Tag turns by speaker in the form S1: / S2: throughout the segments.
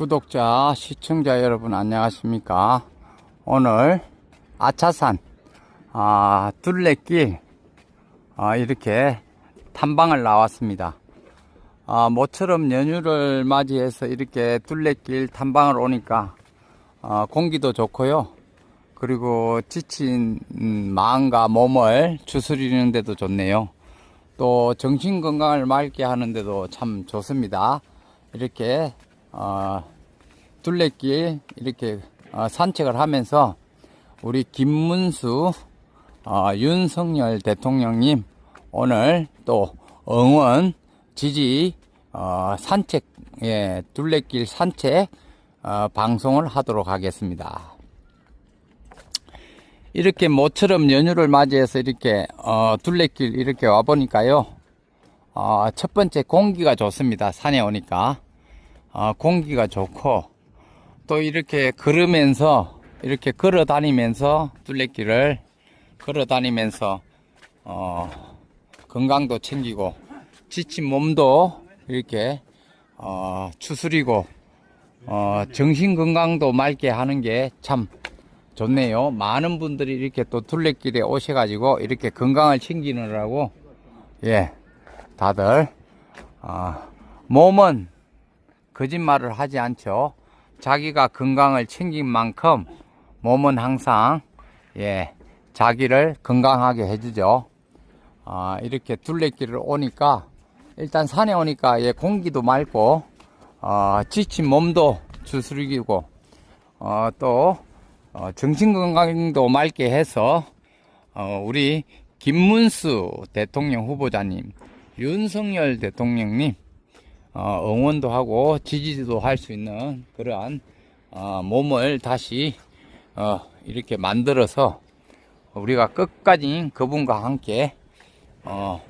S1: 구독자, 시청자 여러분 안녕하십니까? 오늘 아차산 아, 둘레길 아, 이렇게 탐방을 나왔습니다. 아, 모처럼 연휴를 맞이해서 이렇게 둘레길 탐방을 오니까 아, 공기도 좋고요. 그리고 지친 음, 마음과 몸을 추스리는 데도 좋네요. 또 정신 건강을 맑게 하는데도 참 좋습니다. 이렇게 어, 둘레길 이렇게 어, 산책을 하면서 우리 김문수 어, 윤석열 대통령님 오늘 또 응원 지지 어, 산책 예, 둘레길 산책 어, 방송을 하도록 하겠습니다. 이렇게 모처럼 연휴를 맞이해서 이렇게 어, 둘레길 이렇게 와 보니까요. 어, 첫 번째 공기가 좋습니다. 산에 오니까 어, 공기가 좋고 또 이렇게 걸으면서 이렇게 걸어 다니면서 둘레길을 걸어 다니면서 어, 건강도 챙기고 지친 몸도 이렇게 어, 추스리고 어, 정신 건강도 맑게 하는 게 참 좋네요. 많은 분들이 이렇게 또 둘레길에 오셔가지고 이렇게 건강을 챙기느라고 예 다들 어, 몸은 거짓말을 하지 않죠. 자기가 건강을 챙긴 만큼 몸은 항상 예 자기를 건강하게 해주죠. 아, 이렇게 둘레길을 오니까 일단 산에 오니까 예 공기도 맑고 어, 지친 몸도 추스리고 어, 또 어, 정신 건강도 맑게 해서 어, 우리 김문수 대통령 후보자님, 윤석열 대통령님 어, 응원도 하고 지지도 할 수 있는 그러한 어, 몸을 다시 어, 이렇게 만들어서 우리가 끝까지 그분과 함께 어,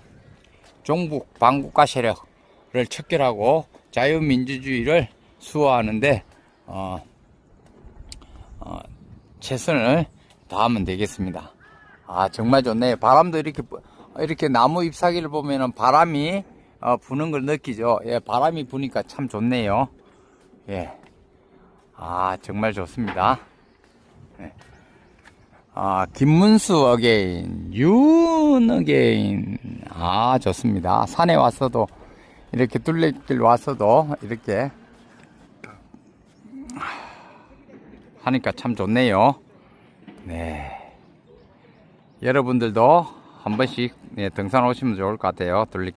S1: 종북 반국가 세력을 척결하고 자유민주주의를 수호하는데 최선을 다하면 되겠습니다. 아 정말 좋네요. 바람도 이렇게 부- 이렇게 나무 잎사귀를 보면은 바람이 어, 부는 걸 느끼죠. 예, 바람이 부니까 참 좋네요. 예, 아 정말 좋습니다. 예. 아 김문수 어게인, 윤 어게인, 아 좋습니다. 산에 왔어도 이렇게 둘레길 왔어도 이렇게 하니까 참 좋네요. 네. 여러분들도 한 번씩 네, 등산 오시면 좋을 것 같아요. 둘리